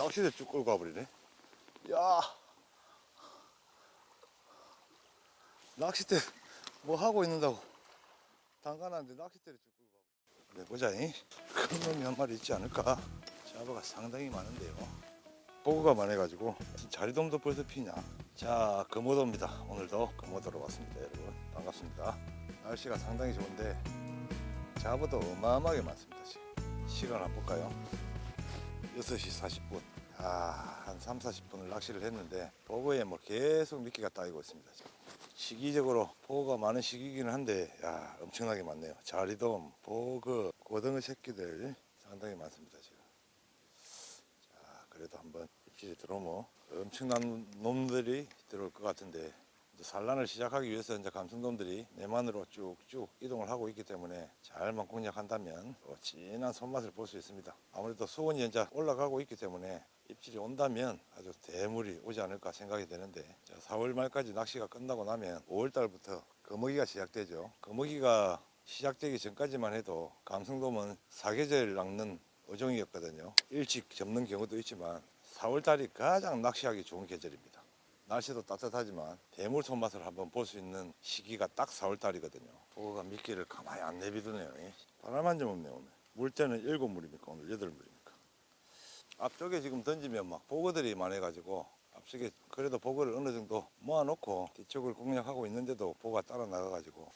낚시대 쭉 끌고 가버리네. 야. 낚싯대 뭐 하고 있는다고. 담가놨는데 낚싯대를 쭉 끌고 가버리네. 그래 보자니. 큰 놈이 한 마리 있지 않을까? 자바가 상당히 많은데요. 보고가 많아가지고 자리돔도 벌써 피냐. 자 금오도입니다. 오늘도 금오도로 왔습니다 여러분. 반갑습니다. 날씨가 상당히 좋은데 자바도 어마어마하게 많습니다 지금. 시간 한번 볼까요? 6시 40분. 아, 한 3, 40분을 낚시를 했는데 보고에 뭐 계속 미끼가 따이고 있습니다. 시기적으로 보고가 많은 시기이기는 한데 야, 엄청나게 많네요. 자리돔, 보그, 고등어 새끼들 상당히 많습니다, 지금. 자, 그래도 한번 입질이 들어오면 엄청난 놈들이 들어올 것 같은데 산란을 시작하기 위해서 이제 감성돔들이 내만으로 쭉쭉 이동을 하고 있기 때문에 잘만 공략한다면 또 진한 손맛을 볼 수 있습니다. 아무래도 수온이 이제 올라가고 있기 때문에 입질이 온다면 아주 대물이 오지 않을까 생각이 되는데 4월 말까지 낚시가 끝나고 나면 5월 달부터 거머기가 시작되죠. 거머기가 시작되기 전까지만 해도 감성돔은 사계절 낚는 어종이었거든요. 일찍 접는 경우도 있지만 4월 달이 가장 낚시하기 좋은 계절입니다. 날씨도 따뜻하지만 대물 손맛을 한번 볼 수 있는 시기가 딱 4월 달이거든요. 보고가 미끼를 가만히 안 내비두네요. 바람 한 점 없네요 오늘. 물때는 7물입니까 오늘 8물입니까? 앞쪽에 지금 던지면 막 보고들이 많아가지고 앞쪽에 그래도 보고를 어느 정도 모아놓고 뒤쪽을 공략하고 있는데도 보고가 따라 나가가지고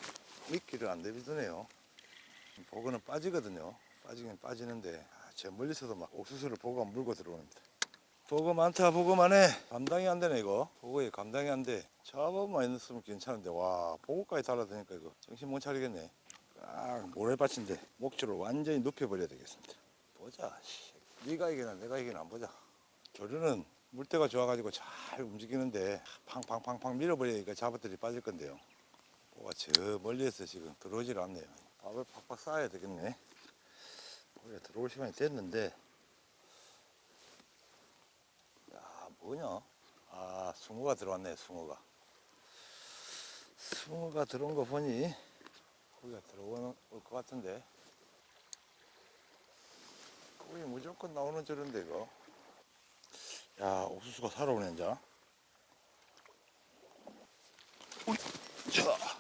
미끼를 안 내비두네요. 보고는 빠지거든요. 빠지긴 빠지는데 아, 저 멀리서도 막 옥수수를 보고가 물고 들어옵니다. 보고 많다 보고 많네 감당이 안 되네 이거 보고에 감당이 안돼 잡아만 있으면 괜찮은데 와 보고까지 달아드니까 이거 정신 못 차리겠네 아 모래밭인데 목줄을 완전히 눕혀버려야 되겠습니다 보자 씨. 네가 이기나 내가 이기나 안 보자. 조류는 물때가 좋아가지고 잘 움직이는데 팡팡팡팡 밀어버리니까 잡아들이 빠질 건데요. 보가 저 멀리에서 지금 들어오질 않네요. 밥을 팍팍 쌓아야 되겠네. 우리가 들어올 시간이 됐는데. 야 뭐냐? 아 숭어가 들어왔네 숭어가. 숭어가 들어온 거 보니 거기가 들어올 것 같은데 거기 무조건 나오는 줄인데 이거. 야 옥수수가 살아오네 이제. 자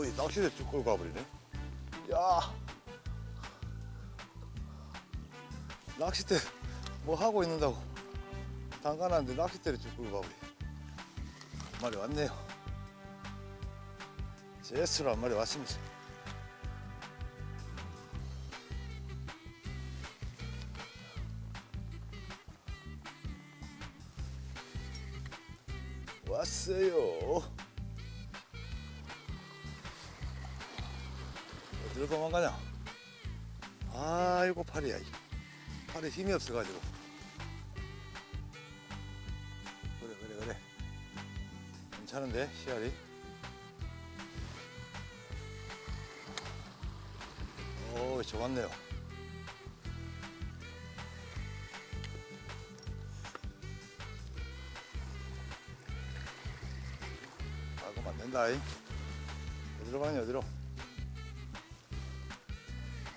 어 이 낚시대 쭉 끌고 가버리네. 야. 낚싯대 뭐 하고 있는다고. 담가놨는데 낚싯대를 쭉 끌고 가버리. 한 마리 왔네요. 제스로 한 마리 왔습니다. 왔어요 도망가냐? 아이고 팔이야 이. 팔에 힘이 없어가지고. 그래 그래 그래. 괜찮은데 씨알이 오 좋았네요. 아 그럼 안 된다 이. 어디로 가냐 어디로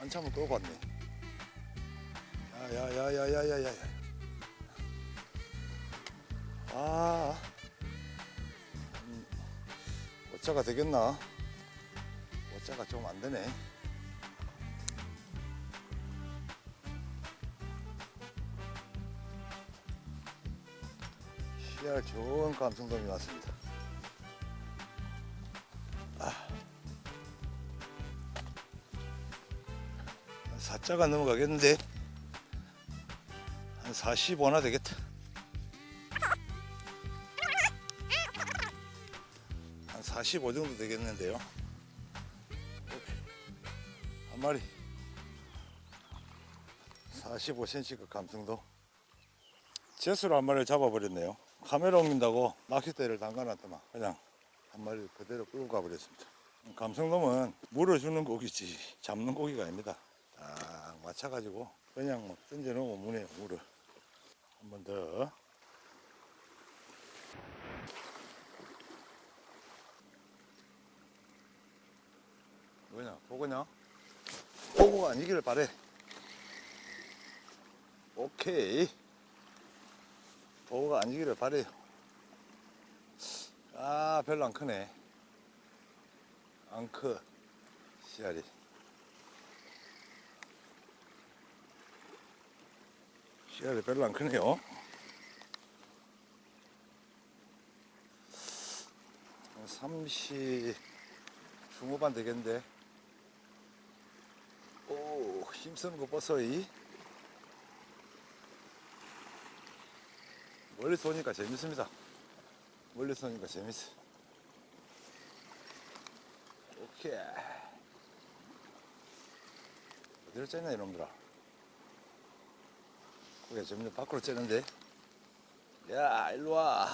한참을 끌고 왔네. 야야야야야야야 아. 음, 오차가 되겠나? 오차가 좀 안 되네. 씨알 좋은 감성돔이 왔습니다 한 4자가 넘어가겠는데 한 45나 되겠다. 한 45 정도 되겠는데요. 한 마리. 45cm급 감성도. 제수로 한 마리를 잡아버렸네요. 카메라 옮긴다고 낚싯대를 담가놨더만 그냥 한 마리를 그대로 끌고 가버렸습니다. 감성돔은 물어주는 고기지 잡는 고기가 아닙니다 딱 맞춰가지고 그냥 막 던져놓으면 무네요 물을 한 번 더. 뭐냐 보고냐? 보고가 아니기를 바래. 오케이. 보고가 아니기를 바래요 아 별로 안 크네. 안크 씨알이 씨알이 별로 안 크네요. 한30 중후반 되겠는데. 오 힘쓰는 거 버서이. 멀리서 오니까 재밌습니다. 멀리서 오니까 재밌어. 오케이. 어디로 째냐 이놈들아 그게 점점 밖으로 째는데. 야 일로와.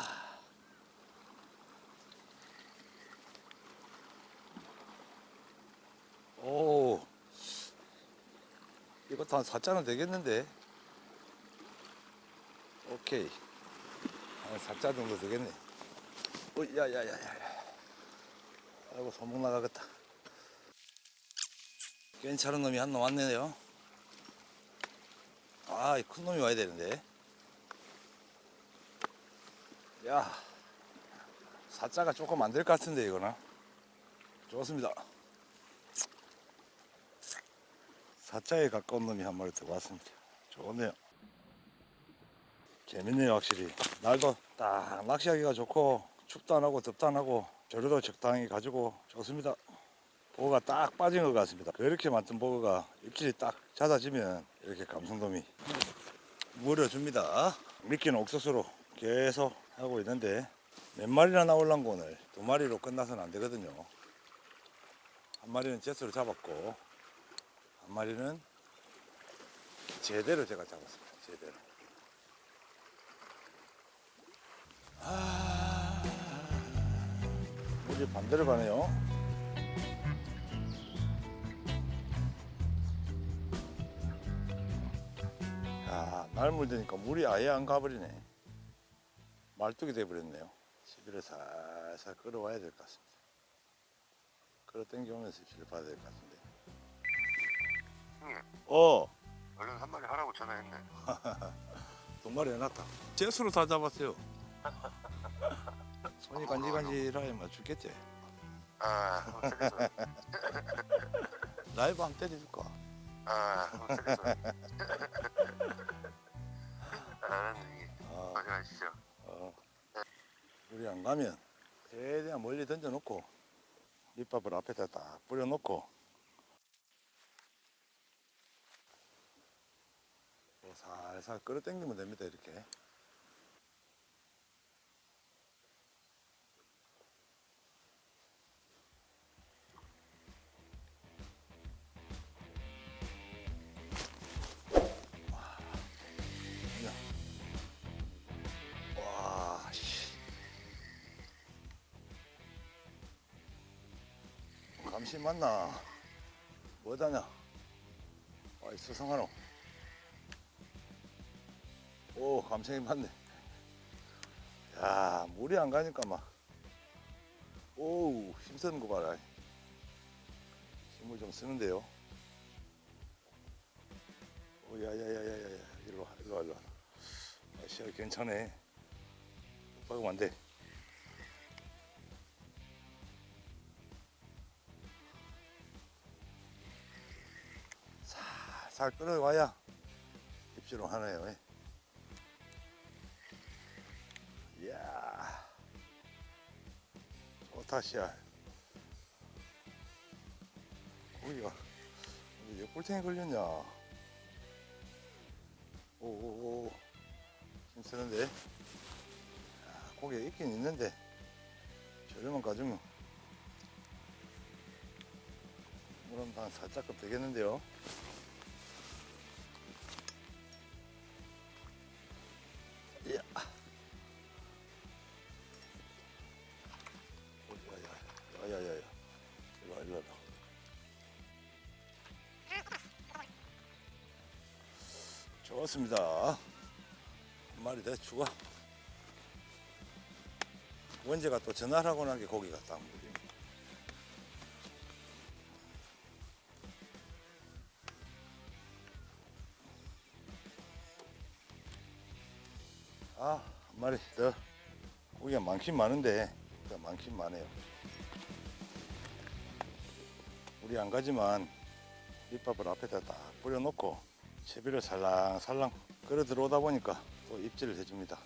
오 이것도 한 4자는 되겠는데? 오케이. 한 4자 정도 되겠네. 어, 야야야야. 아이고 손목 나가겠다. 괜찮은 놈이 한 놈 왔네요 아이 큰 놈이 와야 되는데 야 4자가 조금 안 될 것 같은데 이거는 좋습니다 사자에 가까운 놈이 한 마리 들어왔습니다. 좋네요. 재밌네요, 확실히. 날도 딱 낚시하기가 좋고, 춥도 안 하고, 덥도 안 하고, 조류도 적당히 가지고 좋습니다. 보거가 딱 빠진 것 같습니다. 그렇게 만든 보거가 입질이 딱 잦아지면 이렇게 감성돔이 물어줍니다. 미끼는 옥수수로 계속 하고 있는데, 몇 마리나 나올란 거 오늘 두 마리로 끝나서는 안 되거든요. 한 마리는 제스로 잡았고, 한 마리는 제대로 제가 잡았습니다. 제대로. 아, 물이 반대로 가네요. 야, 날 물드니까 물이 아예 안 가버리네. 말뚝이 돼버렸네요. 시비를 살살 끌어와야 될 것 같습니다. 끌어 당겨오면서 입질을 받아야 될 것 같은데. 형님, 어, 얼른 한 마리 하라고 전화했네. 두 마리 해놨다. 제수로 다 잡았어요. 손이 간질간질하면 죽겠지. 아, 형 세계소. 라이브 한번 때려줄까? 아, 형 세계소. 안 가면 최대한 멀리 던져놓고 밑밥을 앞에다 딱 뿌려놓고. 뭐 살살 끌어당기면 됩니다 이렇게 감시 맞나? 뭐다냐? 아이, 수상하노. 오, 감성이 맞네. 야, 물이 안 가니까 막. 오우, 힘쓰는 거 봐라. 힘을 좀 쓰는데요. 오, 야, 야, 야, 야, 야, 야. 일로 와, 일로 와, 일로 와. 아, 시야 괜찮네. 박으면 안 돼. 살살 끌어와야 입질을 하네요. 예. 이야. 좋다, 씨야. 고기가 왜 뿔탱이 걸렸냐. 오오오. 힘쓰는데. 야, 고기가 있긴 있는데. 저렴한 가지면. 한 살짝 급 되겠는데요. 좋습니다. 한 마리 더 추가. 원재가 또 전화를 하고 난 게 고기가 딱 물이. 아, 한 마리 더. 고기가 많긴 많은데, 많긴 많아요. 우리 안 가지만 밑밥을 앞에다 딱 뿌려놓고 채비를 살랑살랑 끌어 들어오다 보니까 또 입질을 해줍니다.